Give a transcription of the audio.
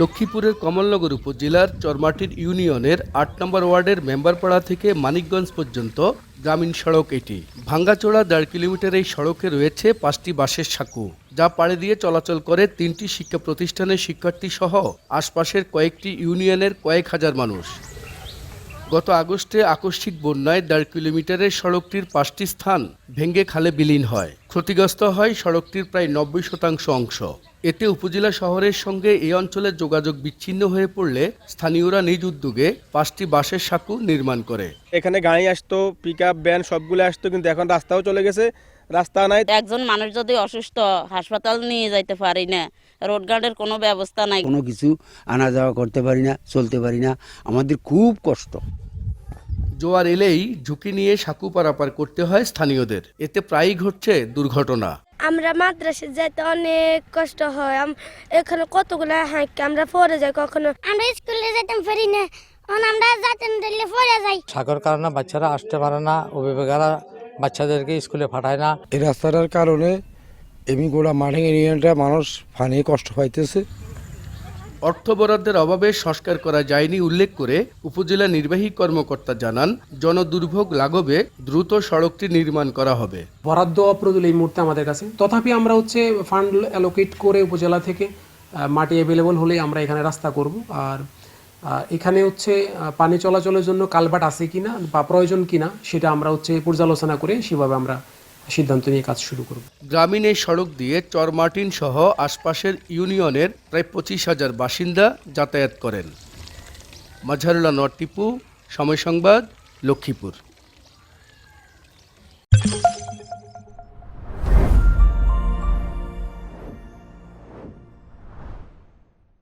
লক্ষ্মীপুরের কমলনগর উপজেলার চরমাটির ইউনিয়নের আট নম্বর ওয়ার্ডের মেম্বারপাড়া থেকে মানিকগঞ্জ পর্যন্ত গ্রামীণ সড়ক এটি। ভাঙ্গাচোড়া দেড় কিলোমিটার এই সড়কে রয়েছে পাঁচটি বাসের সাঁকু, যা পাড়ে দিয়ে চলাচল করে তিনটি শিক্ষা প্রতিষ্ঠানের শিক্ষার্থী সহ আশপাশের কয়েকটি ইউনিয়নের কয়েক হাজার মানুষ। গত আগস্টে আকস্মিক বন্যায় দেড় কিলোমিটারের সড়কটির পাঁচটি স্থান ভেঙ্গে খালে বিলীন হয়। ক্ষতিগ্রস্ত হয় সড়কটির প্রায় নব্বই শতাংশ অংশ। এতে উপজেলা শহরের সঙ্গে এই অঞ্চলের যোগাযোগ বিচ্ছিন্ন হয়ে পড়লে স্থানীয়রা নিজ উদ্যোগে পাঁচটি বাঁশের সাঁকু নির্মাণ করে। এখানে গাড়ি আসতো পিক আপ ভ্যান সবগুলো আসতো, কিন্তু এখন রাস্তাও চলে গেছে। রাস্তা নাই একজন মানুষ যদি অসুস্থ হাসপাতাল নিয়ে যাইতে পারি না রোড গার্ডের কোনো ব্যবস্থা নাই। কোনো কিছু আনা যাওয়া করতে পারি না চলতে পারি না। আমাদের খুব কষ্ট। জোয়ার এলেই ঝুঁকি নিয়ে সাঁকু পারাপার করতে হয় স্থানীয়দের। এতে প্রায়ই ঘটছে দুর্ঘটনা। আমরা মাদ্রাসে যাইতে অনেক কষ্ট হয়। আম- এখানে কতগুলো হাঁক আমরা পরে যাই কখনো। আমরা স্কুলে যেতাম পারি না আমরা যাইতাম দিলে পড়ে যাই। সাগর কারণে বাচ্চারা আসতে পারে না অভিভাবকরা বাচ্চাদেরকে স্কুলে পাঠায় না। এই রাস্তাটার কারণে এমনি গোড়া মাঠে ইউনিয়নটা মানুষ ফানি কষ্ট পাইতেছে। অর্থ বরাদ্দের অভাবে সংস্কার করা যায়নি উল্লেখ করে উপজেলা নির্বাহী কর্মকর্তা জানান জনদুর্ভোগ লাঘবে দ্রুত সড়কটি নির্মাণ করা হবে। বরাদ্দ অপ্রতুল এই মুহূর্তে আমাদের কাছে। তথাপি আমরা হচ্ছে ফান্ড অ্যালোকেট করে উপজেলা থেকে মাটি অ্যাভেলেবল হলেই আমরা এখানে রাস্তা করব। আর এখানে হচ্ছে পানি চলাচলের জন্য কালভার্ট আছে কি না বা প্রয়োজন কি না সেটা আমরা হচ্ছে পর্যালোচনা করে সেভাবে আমরা সিদ্ধান্ত নিয়ে কাজ শুরু করব। গ্রামীণ এই সড়ক দিয়ে চরমার্টিন সহ আশপাশের ইউনিয়নের প্রায় পঁচিশ হাজার বাসিন্দা যাতায়াত করেন। মাঝারুল্লাহ নট টিপু, সময় সংবাদ, লক্ষ্মীপুর।